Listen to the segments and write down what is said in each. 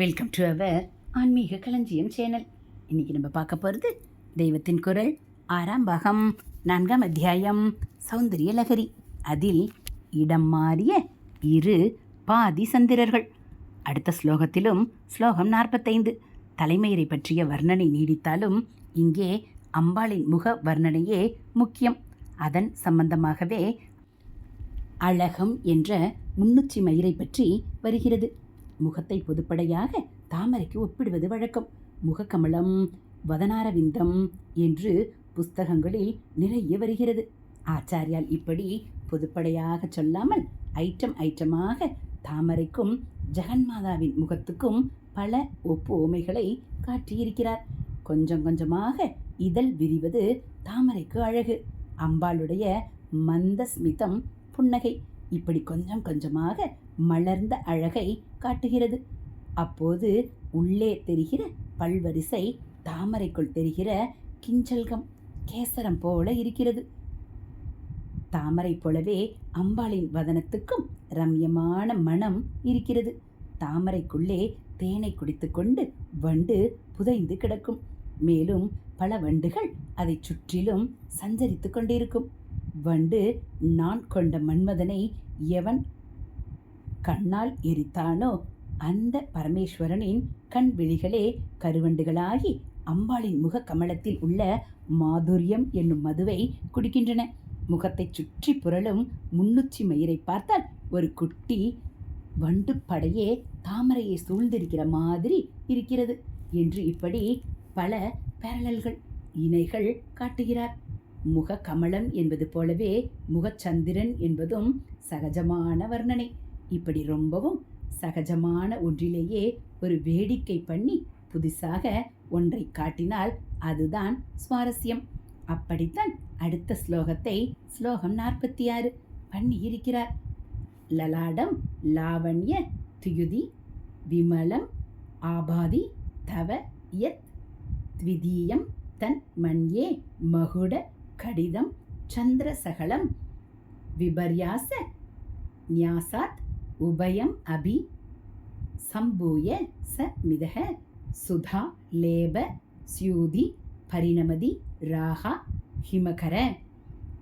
Welcome to our ஆன்மீக களஞ்சியம் channel இன்னைக்கு நம்ம பார்க்க போகிறது தெய்வத்தின் குரல் ஆறாம் பாகம் நான்காம் அத்தியாயம் சௌந்தரிய லகரி. அதில் இடம் மாறிய இரு பாதி சந்திரர்கள். அடுத்த ஸ்லோகத்திலும் ஸ்லோகம் நாற்பத்தைந்து. தலைமையரை பற்றிய வர்ணனை நீடித்தாலும் இங்கே அம்பாளின் முக வர்ணனையே முக்கியம். அதன் சம்பந்தமாகவே அழகம் என்ற முன்னுச்சி மயிரை பற்றி வருகிறது. முகத்தை பொதுப்படையாக தாமரைக்கு ஒப்பிடுவது வழக்கம். முகக்கமலம் வதனாரவிந்தம் என்று புஸ்தகங்களில் நிறைய வருகிறது. ஆச்சாரியால் இப்படி பொதுப்படையாக சொல்லாமல் ஐட்டம் ஐட்டமாக தாமரைக்கும் ஜெகன்மாதாவின் முகத்துக்கும் பல ஒப்புமைகளை காட்டியிருக்கிறார். கொஞ்சம் கொஞ்சமாக இதழ் விரிவது தாமரைக்கு அழகு. அம்பாளுடைய மந்த ஸ்மிதம் புன்னகை. இப்படி கொஞ்சம் கொஞ்சமாக மலர்ந்த அழகை காட்டுகிறது. அப்போது உள்ளே தெரிகிற பல்வரிசை தாமரைக்குள் தெரிகிற கிஞ்சல்கம் கேசரம் போல இருக்கிறது. தாமரை போலவே அம்பாளின் வதனத்துக்கும் ரம்யமான மனம் இருக்கிறது. தாமரைக்குள்ளே தேனை குடித்துக்கொண்டு வண்டு புதைந்து கிடக்கும். மேலும் பல வண்டுகள் அதைச் சுற்றிலும் சஞ்சரித்து கொண்டிருக்கும். வண்டு நான் கொண்ட மன்மதனை எவன் கண்ணால் எரித்தானோ? அந்த பரமேஸ்வரனின் கண் விழிகளே கருவண்டுகளாகி அம்பாளின் முக கமலத்தில் உள்ள மாதுரியம் என்னும் மதுவை குடிக்கின்றன. முகத்தைச் சுற்றி புரளும் முன்னுச்சி மயிரை பார்த்தால் ஒரு குட்டி வண்டு படையே தாமரையை சூழ்ந்திருக்கிற மாதிரி இருக்கிறது என்று இப்படி பல பேரலல்கள் இணைகள் காட்டுகிறார். முக கமலம் என்பது போலவே முகச்சந்திரன் என்பதும் சகஜமான வர்ணனை. இப்படி ரொம்பவும் சகஜமான ஒன்றிலேயே ஒரு வேடிக்கை பண்ணி புதுசாக ஒன்றை காட்டினால் அதுதான் சுவாரஸ்யம். அப்படித்தான் அடுத்த ஸ்லோகத்தை ஸ்லோகம் நாற்பத்தி ஆறு பண்ணி இருக்கிறார். லலாடம் லாவண்ய துயுதி விமலம் ஆபாதி தவ யத் த்விதீயம் தன் மன்யே மகுட கடிதம் சந்திரசகலம் விபர்யாச ஞாசாத் உபயம் அபி சம்பூய ச மிதக சுதா லேப சியூதி பரிணமதி ராகா ஹிமகர.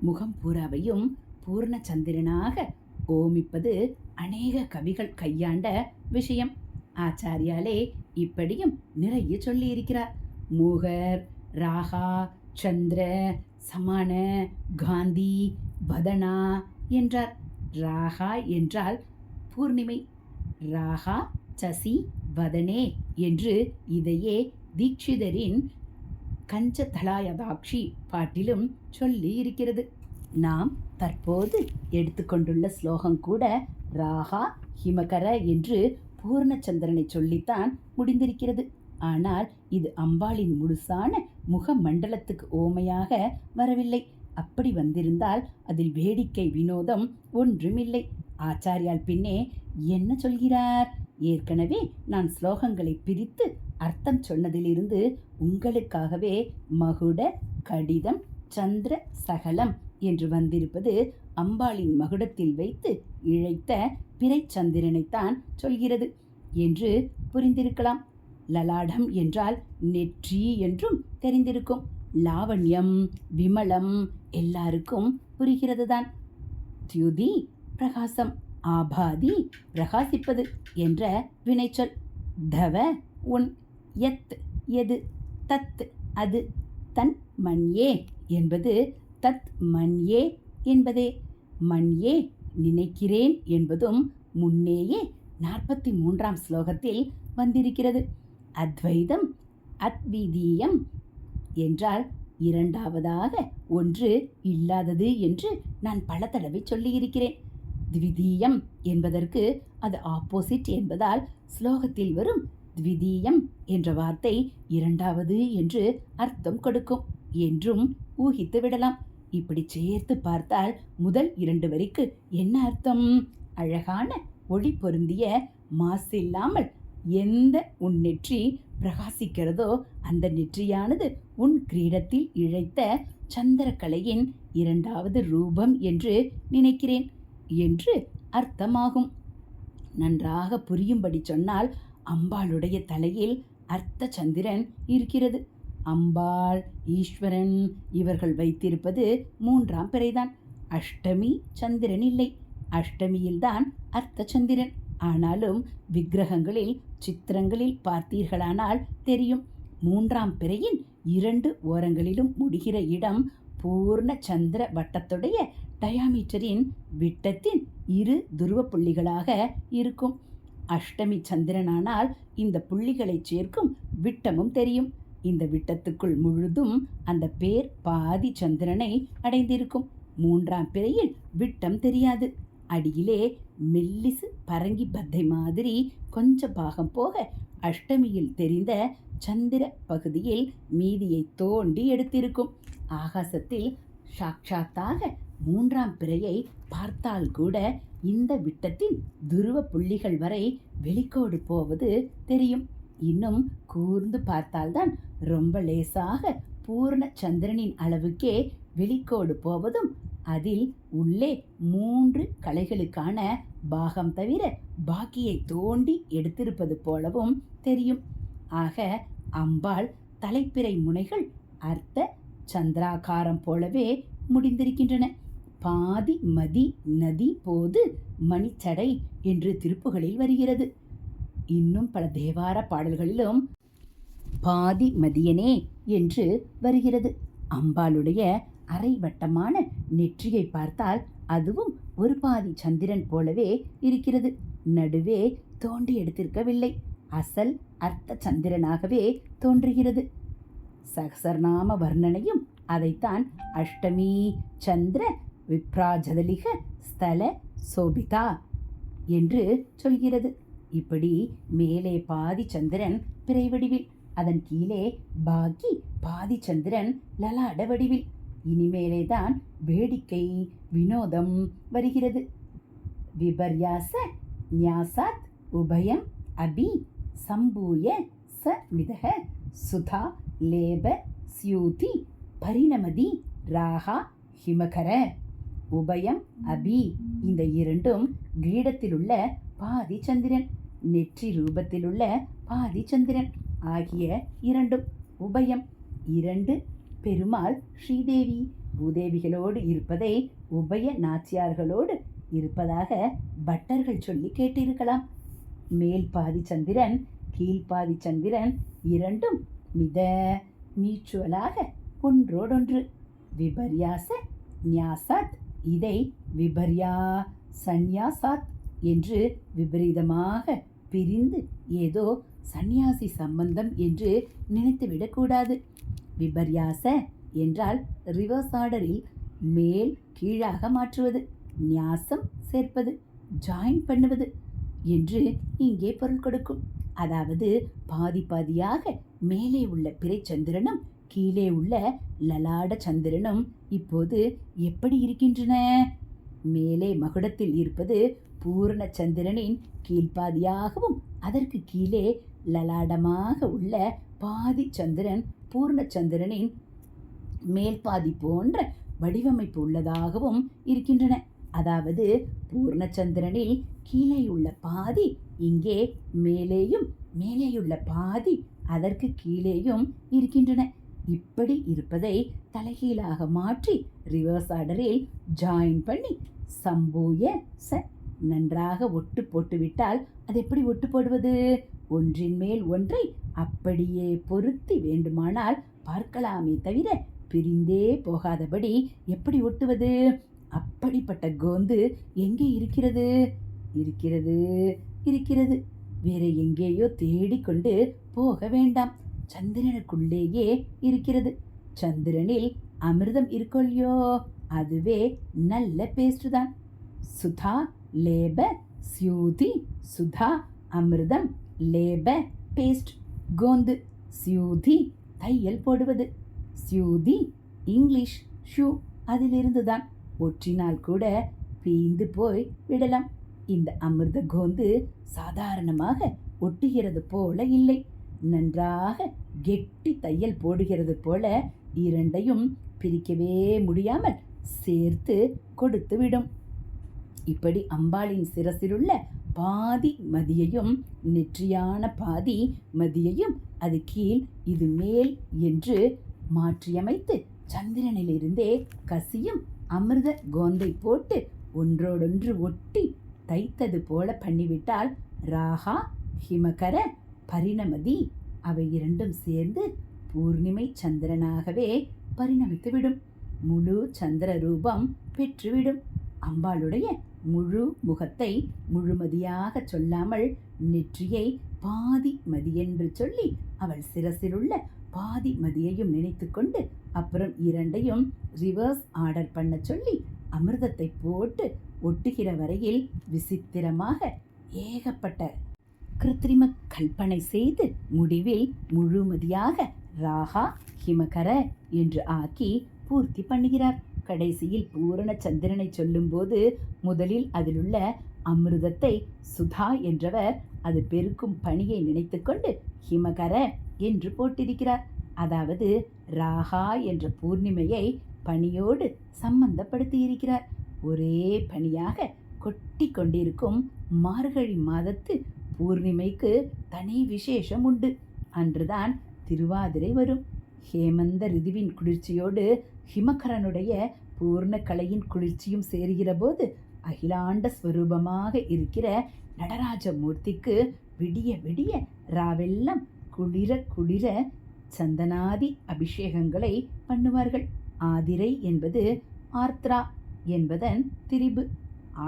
முகம் பூராவையும் பூர்ண சந்திரனாக ஓமிப்பது அநேக கவிகள் கையாண்ட விஷயம். ஆச்சாரியாலே இப்படியும் நிறைய சொல்லியிருக்கிறார். மூகர் ராகா சந்திர சமான காந்தி பதனா என்றார். ராகா என்றால் பூர்ணிமை. ராகா சசி வதனே என்று இதையே தீட்சிதரின் கஞ்சதலாயதாட்சி பாட்டிலும் சொல்லி இருக்கிறது நாம் தற்போது எடுத்துக்கொண்டுள்ள ஸ்லோகம் கூட ராகா ஹிமகர என்று பூர்ணச்சந்திரனை சொல்லித்தான் முடிந்திருக்கிறது. ஆனால் இது அம்பாளின் முழுசான முக மண்டலத்துக்கு ஓமையாக வரவில்லை. அப்படி வந்திருந்தால் அதில் வேடிக்கை வினோதம் ஒன்றுமில்லை. ஆச்சாரியால் பின்னே என்ன சொல்கிறார்? ஏற்கனவே நான் ஸ்லோகங்களை பிரித்து அர்த்தம் சொன்னதிலிருந்து உங்களுக்காகவே மகுட கடிதம் சந்திர சகலம் என்று வந்திருப்பது அம்பாளின் மகுடத்தில் வைத்து இழைத்த பிறைச்சந்திரனைத்தான் சொல்கிறது என்று புரிந்திருக்கலாம். லலாடம் என்றால் நெற்றி என்றும் தெரிந்திருக்கும். லாவண்யம் விமலம் எல்லாருக்கும் புரிகிறது தான் தியுதி பிரகாசம். ஆபாதி பிரகாசிப்பது என்ற வினைச்சொல். தவ உன் எத் எது தத் அது தன் மண்யே என்பது தத் மண்யே என்பதே. மண்யே நினைக்கிறேன் என்பதும் முன்னேயே நாற்பத்தி மூன்றாம் ஸ்லோகத்தில் வந்திருக்கிறது. அத்வைதம் அத்விதீயம் என்றால் இரண்டாவதாக ஒன்று இல்லாதது என்று நான் பல தடவை சொல்லியிருக்கிறேன். த்விதீயம் என்பதற்கு அது ஆப்போசிட் என்பதால் ஸ்லோகத்தில் வரும் த்விதீயம் என்ற வார்த்தை இரண்டாவது என்று அர்த்தம் கொடுக்கும் என்றும் ஊகித்து விடலாம். இப்படி சேர்த்து பார்த்தால் முதல் இரண்டு வரிக்கு என்ன அர்த்தம்? அழகான ஒளி பொருந்திய மாசில்லாமல் எந்த உன் நெற்றி பிரகாசிக்கிறதோ அந்த நெற்றியானது உன் கிரீடத்தில் இழைத்த சந்திரக்கலையின் இரண்டாவது ரூபம் என்று நினைக்கிறேன். என்று அர்த்தமாகும். நன்றாக புரியும்படி சொன்னால் அம்பாளுடைய தலையில் அர்த்த சந்திரன் இருக்கிறது. அம்பாள் ஈஸ்வரன் இவர்கள் வைத்திருப்பது மூன்றாம் பிறைதான். அஷ்டமி சந்திரன் இல்லை. அஷ்டமியில்தான் அர்த்த சந்திரன் ஆனாலும் விக்கிரகங்களில் சித்திரங்களில் பார்த்தீர்களானால் தெரியும். மூன்றாம் பிறையின் இரண்டு ஓரங்களிலும் முடிகிற இடம் பூர்ண சந்திர வட்டத்துடைய டயாமீட்டரின் விட்டத்தின் இரு துருவ புள்ளிகளாக இருக்கும். அஷ்டமி சந்திரனானால் இந்த புள்ளிகளை சேர்க்கும் விட்டமும் தெரியும். இந்த விட்டத்துக்குள் முழுதும் அந்த பேர் பாதி சந்திரனை அடைந்திருக்கும். மூன்றாம் பிறையில் விட்டம் தெரியாது. அடியிலே மெல்லிசு பரங்கி பத்தை மாதிரி கொஞ்ச பாகம் போக அஷ்டமியில் தெரிந்த சந்திர பகுதியில் மீதியை தோண்டி எடுத்திருக்கும். ஆகாசத்தில் சாட்சாத்தாக மூன்றாம் பிறையை பார்த்தால் கூட இந்த விட்டத்தின் துருவ புள்ளிகள் வரை வெளிக்கோடு போவது தெரியும். இன்னும் கூர்ந்து பார்த்தால்தான் ரொம்ப லேசாக பூர்ண சந்திரனின் அளவுக்கே வெளிக்கோடு போவதும் அதில் உள்ளே மூன்று கலைகளுக்கான பாகம் தவிர பாக்கியை தோண்டி எடுத்திருப்பது போலவும் தெரியும். ஆக அம்பாள் தலைப்பிறை முனைகள் அர்த்த சந்திராகாரம் போலவே முடிந்திருக்கின்றன. பாதி மதி நதி போது மணிச்சடை என்று திருப்புகளில் வருகிறது. இன்னும் பல தேவார பாடல்களிலும் பாதி மதியனே என்று வருகிறது. அம்பாளுடைய அரை வட்டமான நெற்றியை பார்த்தால் அதுவும் ஒரு பாதி சந்திரன் போலவே இருக்கிறது. நடுவே தோண்டி எடுத்திருக்கவில்லை. அசல் அர்த்த சந்திரனாகவே தோன்றுகிறது. சகசர்நாம வர்ணனையும் அதைத்தான் அஷ்டமி சந்திர விப்ராஜதலிக ஸ்தல சோபிதா என்று சொல்கிறது. இப்படி மேலே பாதி சந்திரன் பிறை வடிவில் அதன் கீழே பாக்கி பாதி சந்திரன் லலாட வடிவில் இனிமேலே தான் வேடிக்கை வினோதம் வருகிறது. விபர்யாச ஞாசாத் உபயம் அபி சம்பூய ச மிதக சுதா லேப ஸ்யூதி பரிணமதி ராகா ஹிமகர. உபயம் அபி. இந்த இரண்டும் கிரீடத்திலுள்ள பாதி சந்திரன் நெற்றி ரூபத்திலுள்ள பாதி சந்திரன் ஆகிய இரண்டும் உபயம். இரண்டு பெருமாள் ஸ்ரீதேவி பூதேவிகளோடு இருப்பதை உபய நாச்சியார்களோடு இருப்பதாக பட்டர்கள் சொல்லி கேட்டிருக்கலாம். மேல் பாதி சந்திரன் கீழ்பாதி சந்திரன் இரண்டும் மித மியூச்சுவலாக ஒன்றோடொன்று. விபர்யாச நியாசாத் இதை விபர்யா சந்நியாசாத் என்று விபரீதமாக பிரிந்து ஏதோ சந்நியாசி சம்பந்தம் என்று நினைத்துவிடக்கூடாது. விபர்யாச என்றால் ரிவர்ஸ் ஆர்டரில் மேல் கீழாக மாற்றுவது நியாசம் சேர்ப்பது ஜாயின் பண்ணுவது என்று இங்கே பொருள் கொடுக்கும். அதாவது பாதி பாதியாக மேலே உள்ள பிறைச்சந்திரனும் கீழே உள்ள லலாட சந்திரனும் இப்போது எப்படி இருக்கின்றன? மேலே மகுடத்தில் இருப்பது பூரண சந்திரனின் கீழ்ப்பாதியாகவும் அதற்கு கீழே லலாடமாக உள்ள பாதி சந்திரன் பூர்ணச்சந்திரனின் மேல்பாதி மேல் பாதி போன்ற வடிவமைப்பு உள்ளதாகவும் இருக்கின்றன. அதாவது பூர்ணச்சந்திரனில் கீழே உள்ள பாதி இங்கே மேலேயும் மேலேயுள்ள பாதி அதற்கு கீழேயும் இருக்கின்றன. இப்படி இருப்பதை தலைகீழாக மாற்றி ரிவர்ஸ் ஆர்டரில் ஜாயின் பண்ணி சம்பூய ச நன்றாக ஒட்டு போட்டுவிட்டால் அது எப்படி ஒட்டு போடுவது? ஒன்றின் மேல் ஒன்றை அப்படியே பொருத்தி வேண்டுமானால் பார்க்கலாமே தவிர பிரிந்தே போகாதபடி எப்படி ஒட்டுவது? அப்படிப்பட்ட கோந்து எங்கே இருக்கிறது? இருக்கிறது இருக்கிறது. வேற எங்கேயோ தேடிக்கொண்டு போக வேண்டாம். சந்திரனுக்குள்ளேயே இருக்கிறது. சந்திரனில் அமிர்தம் இருக்கொல்லையோ அதுவே நல்ல பேஸ்ட் தான். சுதா லேப சியூதி சுதா அமிர்தம் லேப பேஸ்ட் கோந்து சியூதி தையல் போடுவது. சியூதி இங்கிலீஷ் ஷூ அதிலிருந்து தான். ஒற்றினால் கூட பீந்து போய் விடலாம். இந்த அமிர்த கோந்து சாதாரணமாக ஒட்டுகிறது போல இல்லை. நன்றாக கெட்டி தையல் போடுகிறது போல இரண்டையும் பிரிக்கவே முடியாமல் சேர்த்து கொடுத்து விடும். இப்படி அம்பாளின் சிரசிலுள்ள பாதி மதியையும் நெற்றியான பாதி மதியையும் அது கீழ் இது மேல் என்று மாற்றியமைத்து சந்திரனிலிருந்தே கசியும் அமிர்த கோந்தை போட்டு ஒன்றோடொன்று ஒட்டி தைத்தது போல பண்ணிவிட்டால் ராகா ஹிமகர பரிணமதி அவை இரண்டும் சேர்ந்து பூர்ணிமை சந்திரனாகவே பரிணமித்துவிடும். முழு சந்திர ரூபம் பெற்றுவிடும். அம்பாளுடைய முழு முகத்தை முழுமதியாக சொல்லாமல் நெற்றியை பாதி மதியென்று சொல்லி அவள் சிரசிலுள்ள பாதி மதியையும் நினைத்து கொண்டு அப்புறம் இரண்டையும் ரிவர்ஸ் ஆர்டர் பண்ண சொல்லி அமிர்தத்தை போட்டு ஒட்டுகிற வரையில் விசித்திரமாக ஏகப்பட்ட கிருத்திரிம கல்பனை செய்து முடிவில் முழுமதியாக ராகா ஹிமகர என்று ஆக்கி பூர்த்தி பண்ணுகிறார். கடைசியில் பூரண சந்திரனை சொல்லும்போது முதலில் அதிலுள்ள அமிர்தத்தை சுதா என்றவர் அது பெருக்கும் பணியை நினைத்துக்கொண்டு ஹிமகர என்று போட்டிருக்கிறார். அதாவது ராகா என்ற பூர்ணிமையை பணியோடு சம்பந்தப்படுத்தியிருக்கிறார். ஒரே பணியாக கொட்டி கொண்டிருக்கும் மார்கழி மாதத்து பூர்ணிமைக்கு தனி விசேஷம் உண்டு அன்றுதான் திருவாதிரை வரும். ஹேமந்த ரிதுவின் குளிர்ச்சியோடு ஹிமகரனுடைய பூர்ண கலையின் குளிர்ச்சியும் சேருகிற போது அகிலாண்ட ஸ்வரூபமாக இருக்கிற நடராஜ மூர்த்திக்கு விடிய விடிய ராவெல்லாம் குளிர குளிர சந்தனாதி அபிஷேகங்களை பண்ணுவார்கள். ஆதிரை என்பது ஆர்த்ரா என்பதன் திரிபு.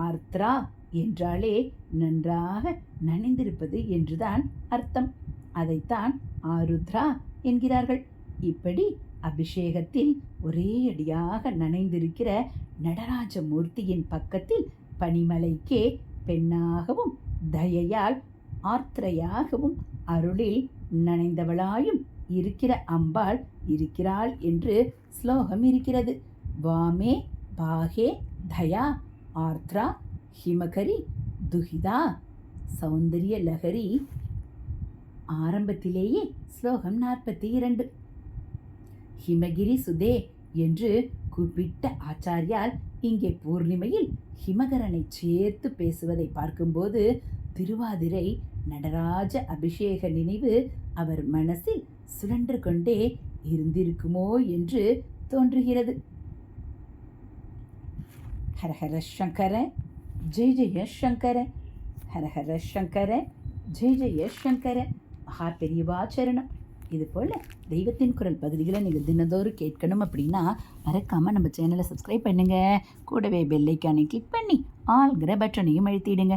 ஆர்த்ரா என்றாலே நன்றாக நனைந்திருப்பது என்றுதான் அர்த்தம். அதைத்தான் ஆருத்ரா என்கிறார்கள். இப்படி அபிஷேகத்தில் ஒரே அடியாக நனைந்திருக்கிற நடராஜ மூர்த்தியின் பக்கத்தில் பனிமலைக்கே பெண்ணாகவும் தயையால் ஆர்த்திரையாகவும் அருளில் நனைந்தவளாயும் இருக்கிற அம்பாள் இருக்கிறாள் என்று ஸ்லோகம் இருக்கிறது. வாமே பாகே தயா ஆர்த்ரா ஹிமகரி துஹிதா சௌந்தரிய லகரி ஆரம்பத்திலேயே ஸ்லோகம் நாற்பத்தி இரண்டு ஹிமகிரி சுதே என்று கூப்பிட்ட ஆச்சாரியால் இங்கே பூர்ணிமையில் ஹிமகரனை சேர்த்து பேசுவதை பார்க்கும்போது திருவாதிரை நடராஜ அபிஷேக நினைவு அவர் மனசில் சுழன்று கொண்டே இருந்திருக்குமோ என்று தோன்றுகிறது. ஹரஹர சங்கர ஜெய் ஜெய சங்கர. ஹரஹர சங்கர. ஜெய் ஜெய சங்கர. மகா பெரியவாச்சரணம் இது போல் தெய்வத்தின் குரல் பகுதிகளை நீங்கள் தினந்தோறும் கேட்கணும் அப்படின்னா மறக்காமல் நம்ம சேனலை சப்ஸ்கிரைப் பண்ணுங்கள் கூடவே பெல்லைக்கானை கிளிக் பண்ணி ஆள்கிற பட்டனையும் அழுத்திடுங்க.